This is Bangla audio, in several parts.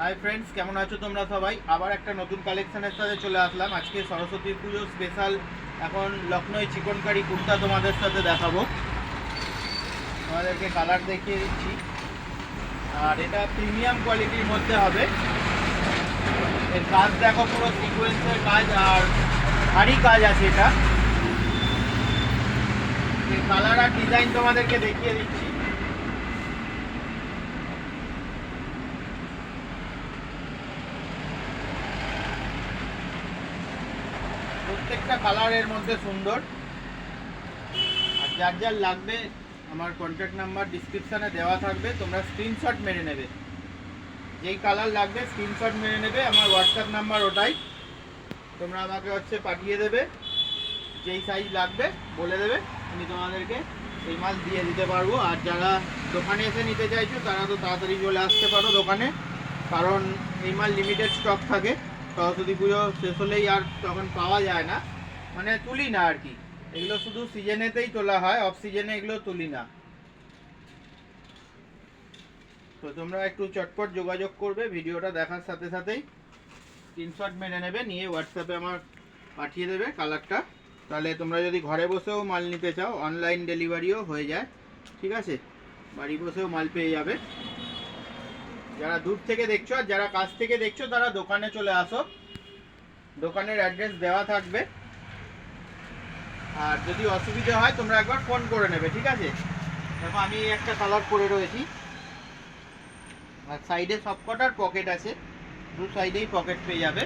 হাই ফ্রেন্ডস কেমন আছো তোমরা সবাই? আবার একটা নতুন কালেকশনের সাথে চলে আসলাম। আজকে সরস্বতী পুজো স্পেশাল এখন লখনৌ চিকনকারি কুর্তা তোমাদের সাথে দেখাবো। তোমাদেরকে কালার দেখিয়ে দিচ্ছি। আর এটা প্রিমিয়াম কোয়ালিটির মধ্যে হবে। এর কাজ দেখো, পুরো সিকোয়েন্সের কাজ আর ভারী কাজ আছে এটা। কালার আর ডিজাইন তোমাদেরকে দেখিয়ে দিচ্ছি। প্রত্যেকটা কালারের মধ্যে সুন্দর। আর যার যার লাগবে, আমার কন্ট্যাক্ট নাম্বার ডিসক্রিপশানে দেওয়া থাকবে, তোমরা স্ক্রিনশট মেরে নেবে। যেই কালার লাগবে স্ক্রিনশট মেরে নেবে, আমার হোয়াটসঅ্যাপ নাম্বার ওটাই। তোমরা আমাকে হচ্ছে পাঠিয়ে দেবে, যেই সাইজ লাগবে, বলে দেবে, আমি তোমাদেরকে এই মাল দিয়ে দিতে পারব। আর যারা দোকানে এসে নিতে চাইছো, তারা তো তাড়াতাড়ি চলে আসতে পারো দোকানে, কারণ এই মাল লিমিটেড স্টক থাকে। সরস্বতী পুজো শেষ হলেই আর তখন পাওয়া যায় না। মানে তুলি না আর কি। এগুলো শুধু সিজনেতেই তোলা হয় অফ সিজনে এগুলো তুলি না। তো তোমরা একটু চটপট যোগাযোগ করবে, ভিডিওটা দেখার সাথে সাথেই স্ক্রিনশট মেনে নেবে, নিয়ে হোয়াটসঅ্যাপে আমার পাঠিয়ে দেবে কালারটা তাহলে তোমরা যদি ঘরে বসেও মাল নিতে চাও অনলাইন ডেলিভারিও হয়ে যায়, ঠিক আছে? বাড়ি বসেও মাল পেয়ে যাবে। যারা দূর থেকে দেখছ আর যারা কাছ থেকে দেখছ, তারা দোকানে চলে আসো। দোকানের অ্যাড্রেস দেওয়া থাকবে। আর যদি অসুবিধা হয়, তোমরা একবার ফোন করে নেবে, ঠিক আছে? দেখো, আমি একটা কালার পরে রয়েছি। আর সাইডে সবকটার পকেট আছে। দু সাইডেই পকেট পেয়ে যাবে।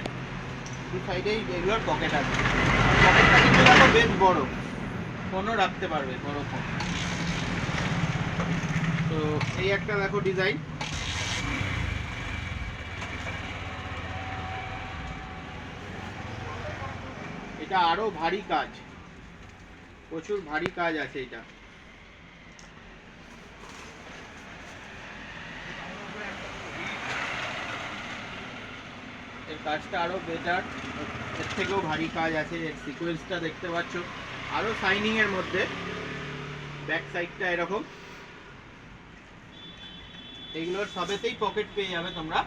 দু সাইডেই এগুলোর পকেট আছে। পকেটটা কিন্তু দেখো বেশ বড়। ফোনও রাখতে পারবে, বড় ফোন তো এই একটা দেখো ডিজাইন এটা আরও ভারী কাজ। প্রচুর ভারী কাজ আছে এটা। কাজটা আরও বেটার এর থেকেও ভারী কাজ আছে। এর সিকোয়েন্সটা দেখতে পাচ্ছ। আরও শাইনিং এর মধ্যে। ব্যাক সাইডটা এরকম। এগুলোর সবেতেই পকেট পেয়ে যাবে তোমরা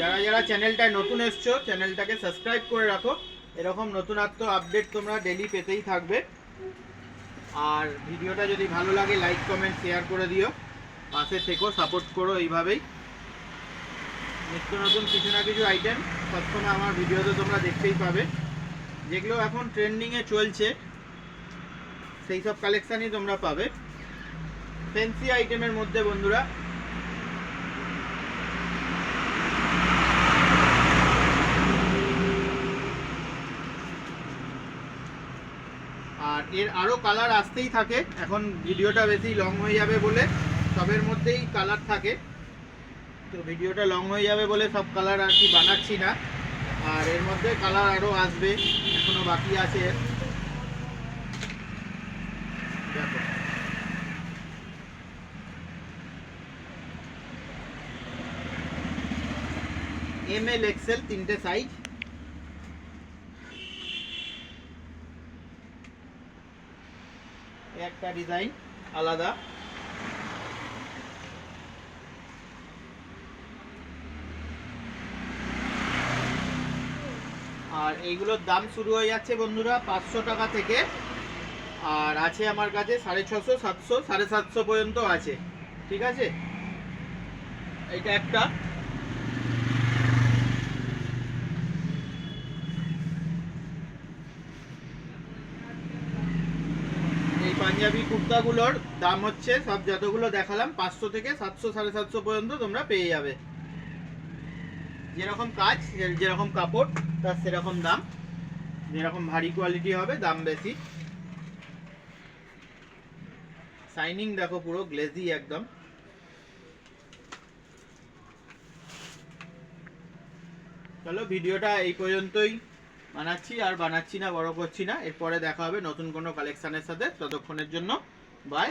যারা যারা চ্যানেলটায় নতুন এসছো, চ্যানেলটাকে সাবস্ক্রাইব করে রাখো। এরকম নতুনত্ব আপডেট তোমরা ডেলি পেতেই থাকবে। আর ভিডিওটা যদি ভালো লাগে লাইক কমেন্ট শেয়ার করে দিও। পাশে থেকো সাপোর্ট করো এইভাবেই। নিত্য নতুন কিছু না কিছু আইটেম সবসময় আমার ভিডিওতে তোমরা দেখতেই পাবে। যেগুলো এখন ট্রেন্ডিংয়ে চলছে, সেই সব কালেকশানই তোমরা পাবে। ফ্যান্সি আইটেমের মধ্যে বন্ধুরা আর এর আরও কালার আসতেই থাকে। এখন ভিডিওটা বেশি লং হয়ে যাবে বলে সবের মধ্যেই কালার থাকে। তো ভিডিওটা লং হয়ে যাবে বলে সব কালার আর কি বানাচ্ছি না। আর এর মধ্যে কালার আরও আসবে, এখনও বাকি আছে। দেখো। এম এল এক্সেল তিনটে সাইজ একটা ডিজাইন আলাদা। আর এইগুলোর দাম শুরু হয়ে যাচ্ছে বন্ধুরা পাঁচশো টাকা থেকে। আর আছে আমার কাছে সাড়ে ছশো, সাতশো, সাড়ে সাতশো পর্যন্ত আছে। ঠিক আছে? এটা একটা এই পাঞ্জাবি কুর্তাগুলোর দাম হচ্ছে, সব যতগুলো দেখালাম, পাঁচশো থেকে সাতশো, সাড়ে সাতশো পর্যন্ত তোমরা পেয়ে যাবে। যেরকম কাজ যেরকম কাপড়, তার সেরকম দাম। যেরকম ভারী কোয়ালিটি হবে, দাম বেশি। শাইনিং দেখো পুরো গ্লেজি একদম। চলো, ভিডিওটা এই পর্যন্তই। বানাচ্ছি আর বানাচ্ছি না, বড় করছি না। এরপরে দেখা হবে নতুন কোনো কালেকশানের সাথে। ততক্ষণের জন্য বাই